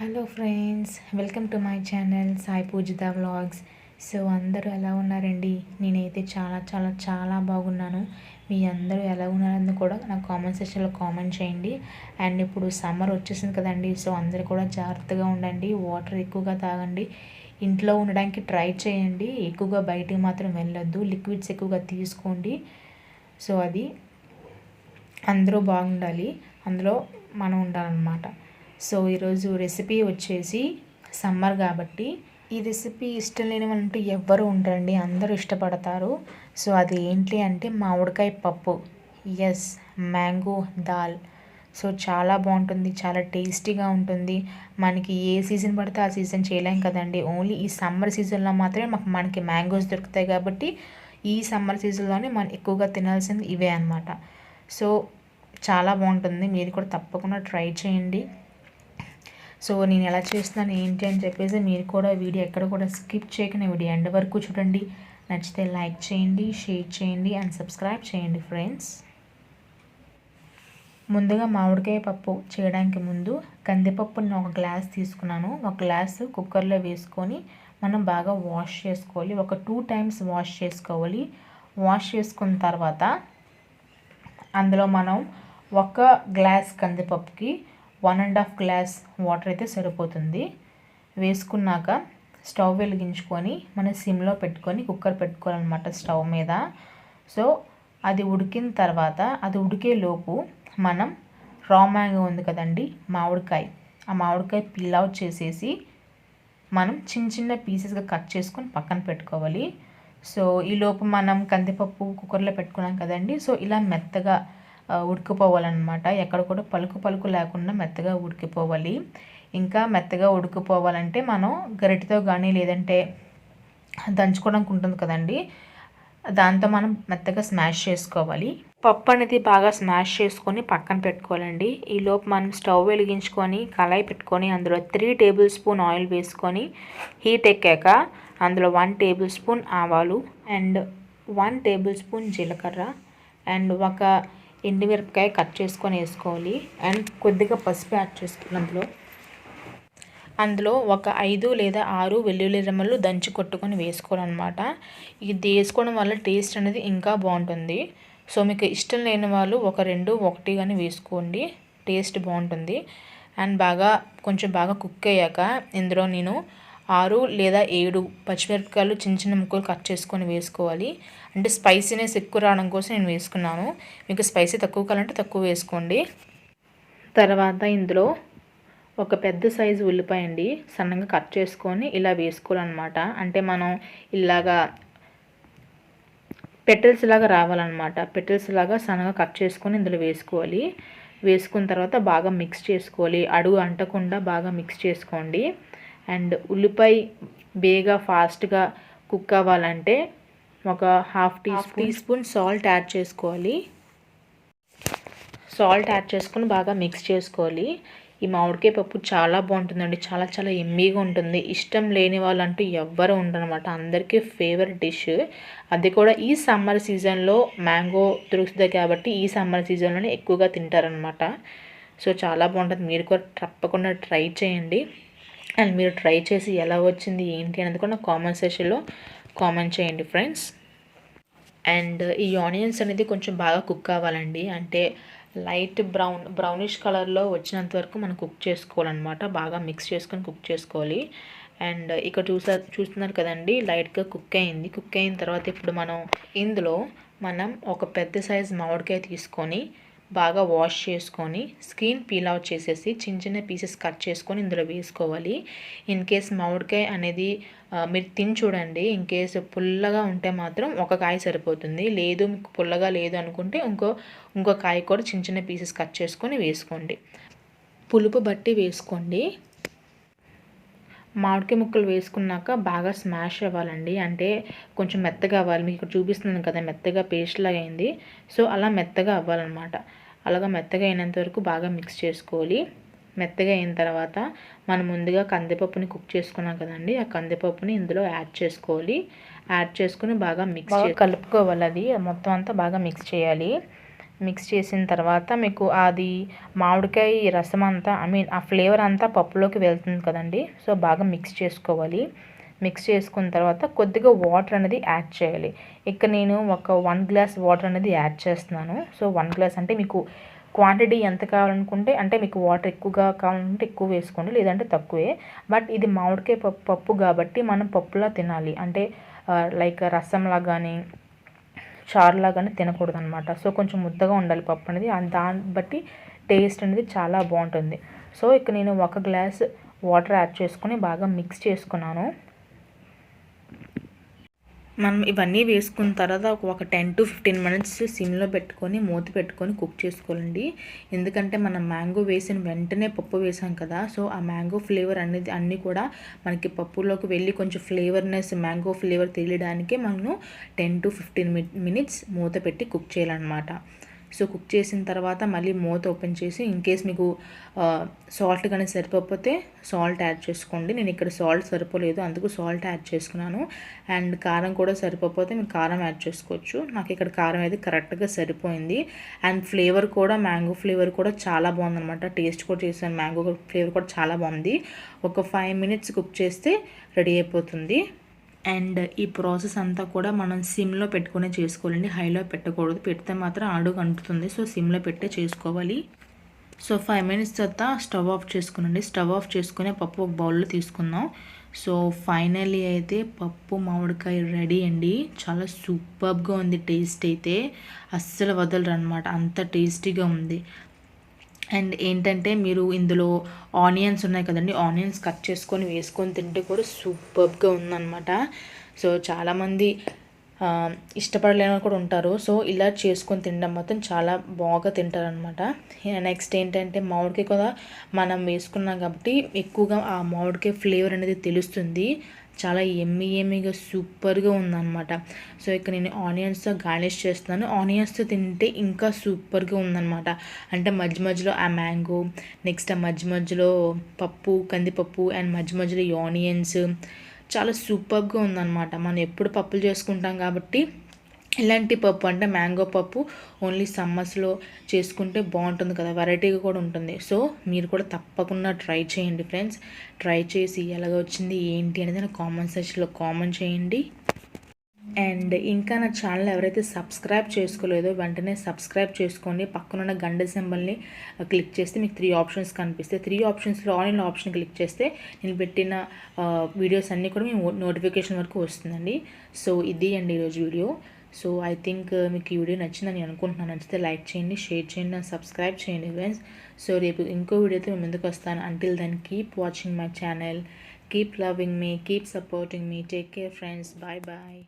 Hello friends welcome to my channel Sai Pujitha vlogs so అందరూ ఎలా ఉన్నారండి? నేనైతే చాలా చాలా చాలా బాగున్నాను. మీ అందరూ ఎలా ఉన్నారని కూడా నాకు కామెంట్ సెక్షన్లో కామెంట్ చేయండి. అండ్ ఇప్పుడు సమ్మర్ వచ్చేసింది కదండి సో అందరూ కూడా జాగ్రత్తగా ఉండండి. వాటర్ ఎక్కువగా తాగండి. ఇంట్లో ఉండడానికి ట్రై చేయండి. ఎక్కువగా బయటికి మాత్రం వెళ్ళొద్దు. లిక్విడ్స్ ఎక్కువగా తీసుకోండి. సో అది అందరూ బాగుండాలి. అందులో మనం ఉండాలన్నమాట. సో ఈరోజు రెసిపీ వచ్చేసి సమ్మర్ కాబట్టి ఈ రెసిపీ ఇష్టం లేని వాళ్ళంటూ ఎవ్వరు ఉంటారండి అందరూ ఇష్టపడతారు. సో అది ఏంటి అంటే మామిడికాయ పప్పు. ఎస్ మ్యాంగో దాల్ సో చాలా బాగుంటుంది చాలా టేస్టీగా ఉంటుంది. మనకి ఏ సీజన్ పడితే ఆ సీజన్ చేయలేం కదండి. ఓన్లీ ఈ సమ్మర్ సీజన్లో మాత్రమే మాకు మనకి మ్యాంగోస్ దొరుకుతాయి కాబట్టి ఈ సమ్మర్ సీజన్లోనే మనం ఎక్కువగా తినాల్సింది ఇవే అనమాట సో చాలా బాగుంటుంది మీరు కూడా తప్పకుండా ట్రై చేయండి. సో నేను ఎలా చేస్తున్నాను ఏంటి అని చెప్పేసి మీరు కూడా వీడియో ఎక్కడ కూడా స్కిప్ చేయకుండా వీడియో ఎండ్ వరకు చూడండి. నచ్చితే లైక్ చేయండి షేర్ చేయండి అండ్ సబ్స్క్రైబ్ చేయండి ఫ్రెండ్స్. ముందుగా మామిడికాయ పప్పు చేయడానికి ముందు కందిపప్పుని ఒక గ్లాస్ తీసుకున్నాను. ఒక గ్లాస్ కుక్కర్లో వేసుకొని మనం బాగా వాష్ చేసుకోవాలి. ఒక టూ టైమ్స్ వాష్ చేసుకోవాలి. వాష్ చేసుకున్న తర్వాత అందులో మనం ఒక glass కందిపప్పుకి one and half glass water అయితే సరిపోతుంది. వేసుకున్నాక స్టవ్ వెలిగించుకొని మనం సిమ్లో పెట్టుకొని కుక్కర్ పెట్టుకోవాలన్నమాట స్టవ్ మీద. సో అది ఉడికిన తర్వాత అది ఉడికే లోపు మనం రా మ్యాంగో ఉంది కదండి మామిడికాయ. ఆ మామిడికాయ పిల్ అవుట్ చేసేసి మనం చిన్న చిన్న పీసెస్గా కట్ చేసుకొని పక్కన పెట్టుకోవాలి. సో ఈలోపు మనం కందిపప్పు కుక్కర్లో పెట్టుకున్నాం కదండి సో ఇలా మెత్తగా ఉడికిపోవాలన్నమాట. ఎక్కడ కూడా పలుకు పలుకు లేకుండా మెత్తగా ఉడికిపోవాలి. ఇంకా మెత్తగా ఉడికిపోవాలంటే మనం గరిటతో కానీ లేదంటే దంచుకోవడానికి ఉంటుంది కదండి. దాంతో మనం మెత్తగా స్మాష్ చేసుకోవాలి. పప్పు అనేది బాగా స్మాష్ చేసుకొని పక్కన పెట్టుకోవాలండి. ఈలోపు మనం స్టవ్ వెలిగించుకొని కళాయి పెట్టుకొని అందులో త్రీ టేబుల్ స్పూన్ ఆయిల్ వేసుకొని హీట్ ఎక్కాక అందులో వన్ టేబుల్ స్పూన్ ఆవాలు అండ్ వన్ టేబుల్ స్పూన్ జీలకర్ర అండ్ ఒక ఎండుమిరపకాయ కట్ చేసుకొని వేసుకోవాలి. అండ్ కొద్దిగా పసుపు యాడ్ చేసుకోవాలి అందులో. అందులో ఒక ఐదు లేదా ఆరు వెల్లుల్లి రెమ్మలు దంచి కొట్టుకొని వేసుకోవాలన్నమాట. ఇది వేసుకోవడం వల్ల టేస్ట్ అనేది ఇంకా బాగుంటుంది. సో మీకు ఇష్టం లేని వాళ్ళు ఒక రెండు ఒకటి కానీ వేసుకోండి. టేస్ట్ బాగుంటుంది. అండ్ బాగా కొంచెం బాగా కుక్ అయ్యాక ఇందులో నేను ఆరు లేదా ఏడు పచ్చిమిరపకాయలు చిన్న చిన్న ముక్కలు కట్ చేసుకొని వేసుకోవాలి. అంటే స్పైసీనెస్ ఎక్కువ రావడం కోసం నేను వేసుకున్నాను. మీకు స్పైసీ తక్కువ కావాలంటే తక్కువ వేసుకోండి. తర్వాత ఇందులో ఒక పెద్ద సైజు ఉల్లిపాయ అండి సన్నగా కట్ చేసుకొని ఇలా వేసుకోవాలన్నమాట. అంటే మనం ఇలాగా పెటల్స్ లాగా రావాలన్నమాట. పెటల్స్ లాగా సన్నగా కట్ చేసుకొని ఇందులో వేసుకోవాలి. వేసుకున్న తర్వాత బాగా మిక్స్ చేసుకోవాలి. అడుగు అంటకుండా బాగా మిక్స్ చేసుకోండి. అండ్ ఉల్లిపాయ బేగా ఫాస్ట్గా కుక్ అవ్వాలంటే ఒక half tea teaspoon salt add చేసుకోవాలి. సాల్ట్ యాడ్ చేసుకొని బాగా మిక్స్ చేసుకోవాలి. ఈ మామిడికాయ పప్పు చాలా బాగుంటుందండి. చాలా చాలా ఎమ్మీగా ఉంటుంది. ఇష్టం లేని వాళ్ళంటూ ఎవ్వరు ఉండరనమాట అందరికీ ఫేవరెట్ డిష్ అది కూడా ఈ సమ్మర్ సీజన్లో మ్యాంగో దొరుకుతుంది కాబట్టి ఈ సమ్మర్ సీజన్లోనే ఎక్కువగా తింటారనమాట సో చాలా బాగుంటుంది. మీరు కూడా తప్పకుండా ట్రై చేయండి. అండ్ మీరు ట్రై చేసి ఎలా వచ్చింది ఏంటి అనేది కూడా కామెంట్ సెషన్లో కామెంట్ చేయండి ఫ్రెండ్స్. అండ్ ఈ ఆనియన్స్ అనేది కొంచెం బాగా కుక్ అవ్వాలండి. అంటే లైట్ బ్రౌన్ బ్రౌనిష్ కలర్లో వచ్చినంత వరకు మనం కుక్ చేసుకోవాలన్నమాట. బాగా మిక్స్ చేసుకొని కుక్ చేసుకోవాలి. అండ్ ఇక్కడ చూసా చూస్తున్నారు కదండి లైట్గా కుక్ అయింది. కుక్ అయిన తర్వాత ఇప్పుడు మనం ఇందులో మనం ఒక పెద్ద సైజ్ మామిడికాయ తీసుకొని బాగా వాష్ చేసుకొని స్కిన్ పీల్ అవుట్ చేసేసి చిన్న చిన్న పీసెస్ కట్ చేసుకొని ఇందులో వేసుకోవాలి. ఇన్ కేస్ మామిడికాయ అనేది మీరు తిని చూడండి ఇన్ కేస్ పుల్లగా ఉంటే మాత్రం ఒక కాయ సరిపోతుంది. లేదు మీకు పుల్లగా లేదు అనుకుంటే ఇంకో ఇంకో కాయ కూడా చిన్న చిన్న పీసెస్ కట్ చేసుకొని వేసుకోండి. పులుపు బట్టి వేసుకోండి. మామిడికాయ ముక్కలు వేసుకున్నాక బాగా స్మాష్ అవ్వాలండి. అంటే కొంచెం మెత్తగా అవ్వాలి. మీకు ఇక్కడ చూపిస్తున్నాను కదా మెత్తగా పేస్ట్ లాగా అయింది. సో అలా మెత్తగా అవ్వాలన్నమాట. అలాగా మెత్తగా అయినంత వరకు బాగా మిక్స్ చేసుకోవాలి. మెత్తగా అయిన తర్వాత మనం ముందుగా కందిపప్పుని కుక్ చేసుకున్నాం కదండి ఆ కందిపప్పుని ఇందులో యాడ్ చేసుకోవాలి. యాడ్ చేసుకుని బాగా మిక్స్ కలుపుకోవాలి అది మొత్తం అంతా బాగా మిక్స్ చేయాలి. మిక్స్ చేసిన తర్వాత మీకు అది మామిడికాయ రసం అంతా ఐ మీన్ ఆ ఫ్లేవర్ అంతా పప్పులోకి వెళ్తుంది కదండి సో బాగా మిక్స్ చేసుకోవాలి. మిక్స్ చేసుకున్న తర్వాత కొద్దిగా వాటర్ అనేది యాడ్ చేయాలి. ఇక్కడ నేను ఒక వన్ గ్లాస్ వాటర్ అనేది యాడ్ చేస్తున్నాను. సో వన్ గ్లాస్ అంటే మీకు క్వాంటిటీ ఎంత కావాలనుకుంటే అంటే మీకు వాటర్ ఎక్కువగా కావాలంటే ఎక్కువ వేసుకోండి లేదంటే తక్కువే. బట్ ఇది మామిడికాయ పప్పు పప్పు కాబట్టి మనం పప్పులా తినాలి. అంటే లైక్ రసంలా కానీ చారులా కానీ తినకూడదు అనమాట సో కొంచెం ముద్దగా ఉండాలి పప్పు అనేది. దాన్ని బట్టి టేస్ట్ అనేది చాలా బాగుంటుంది. సో ఇక్కడ నేను ఒక గ్లాస్ వాటర్ యాడ్ చేసుకుని బాగా మిక్స్ చేసుకున్నాను. మనం ఇవన్నీ వేసుకున్న తర్వాత ఒక టెన్ టు ఫిఫ్టీన్ మినిట్స్ సిమ్లో పెట్టుకొని మూత పెట్టుకొని కుక్ చేసుకోవాలండి. ఎందుకంటే మనం మ్యాంగో వేసిన వెంటనే పప్పు వేసాం కదా సో ఆ మ్యాంగో ఫ్లేవర్ అనేది అన్నీ కూడా మనకి పప్పులోకి వెళ్ళి కొంచెం ఫ్లేవర్నెస్ మ్యాంగో ఫ్లేవర్ తెలియడానికి మనం టెన్ టు ఫిఫ్టీన్ మినిట్స్ మూత పెట్టి కుక్ చేయాలన్నమాట. సో కుక్ చేసిన తర్వాత మళ్ళీ మూత ఓపెన్ చేసి ఇన్ కేస్ మీకు సాల్ట్ కానీ సరిపోతే సాల్ట్ యాడ్ చేసుకోండి. నేను ఇక్కడ సాల్ట్ సరిపోలేదు అందుకు సాల్ట్ యాడ్ చేసుకున్నాను. అండ్ కారం కూడా సరిపోతే మీరు కారం యాడ్ చేసుకోవచ్చు. నాకు ఇక్కడ కారం అయితే కరెక్ట్గా సరిపోయింది. అండ్ ఫ్లేవర్ కూడా మ్యాంగో ఫ్లేవర్ కూడా చాలా బాగుందనమాట టేస్ట్ కూడా చేశాను. మ్యాంగో ఫ్లేవర్ కూడా చాలా బాగుంది. ఒక ఫైవ్ మినిట్స్ కుక్ చేస్తే రెడీ అయిపోతుంది. అండ్ ఈ ప్రాసెస్ అంతా కూడా మనం సిమ్లో పెట్టుకునే చేసుకోవాలండి. హైలో పెట్టకూడదు. పెడితే మాత్రం అడుగు అంటుతుంది సో సిమ్లో పెట్టే చేసుకోవాలి. సో ఫైవ్ మినిట్స్ తర్వాత స్టవ్ ఆఫ్ చేసుకునండి. స్టవ్ ఆఫ్ చేసుకునే పప్పు ఒక బౌల్లో తీసుకుందాం. సో ఫైనల్లీ అయితే పప్పు మామిడికాయ రెడీ అండి. చాలా సూపర్గా ఉంది టేస్ట్ అయితే. అస్సలు వదలరు అనమాట అంత టేస్టీగా ఉంది. అండ్ ఏంటంటే మీరు ఇందులో ఆనియన్స్ ఉన్నాయి కదండి ఆనియన్స్ కట్ చేసుకొని వేసుకొని తింటే కూడా సూపర్గా ఉందన్నమాట. సో చాలామంది ఇష్టపడలేని కూడా ఉంటారు. సో ఇలా చేసుకొని తినడం మొత్తం చాలా బాగా తింటారనమాట నెక్స్ట్ ఏంటంటే మామిడికాయ కూడా మనం వేసుకున్నాం కాబట్టి ఎక్కువగా ఆ మామిడికాయ ఫ్లేవర్ అనేది తెలుస్తుంది. చాలా ఎమ్మి ఎమ్మిగా సూపర్గా ఉందన్నమాట. సో ఇక్కడ నేను ఆనియన్స్తో గార్నిష్ చేస్తున్నాను. ఆనియన్స్తో తింటే ఇంకా సూపర్గా ఉందన్నమాట. అంటే మధ్య మధ్యలో ఆ మ్యాంగో నెక్స్ట్ ఆ మధ్య మధ్యలో పప్పు కందిపప్పు అండ్ మధ్య మధ్యలో ఆనియన్స్ చాలా సూపర్గా ఉందన్నమాట. మనం ఎప్పుడు పప్పులు చేసుకుంటాం కాబట్టి ఇలాంటి పప్పు అంటే మ్యాంగో పప్పు ఓన్లీ సమ్మర్స్లో చేసుకుంటే బాగుంటుంది కదా వెరైటీగా కూడా ఉంటుంది. సో మీరు కూడా తప్పకుండా ట్రై చేయండి ఫ్రెండ్స్. ట్రై చేసి ఎలాగ వచ్చింది ఏంటి అనేది నా కామెంట్ సెక్షన్లో కామెంట్ చేయండి. అండ్ ఇంకా నా ఛానల్ ఎవరైతే సబ్స్క్రైబ్ చేసుకోలేదో వెంటనే సబ్స్క్రైబ్ చేసుకోండి. పక్కనున్న గండ సింబల్ని క్లిక్ చేస్తే మీకు త్రీ ఆప్షన్స్ కనిపిస్తాయి. త్రీ ఆప్షన్స్లో ఆన్లైన్ ఆప్షన్ క్లిక్ చేస్తే నేను పెట్టిన వీడియోస్ అన్నీ కూడా మేము నోటిఫికేషన్ వరకు వస్తుందండి. సో ఇది అండి ఈరోజు video. So I think uh, మీకు ఈ వీడియో నచ్చిందని అనుకుంటున్నాను. నచ్చితే లైక్ చేయండి షేర్ చేయండి సబ్స్క్రైబ్ చేయండి ఫ్రెండ్స్. సో రేపు ఇంకో వీడియోతో మేము ముందుకు వస్తాను. Until then keep watching my channel keep loving me keep supporting me take care friends bye bye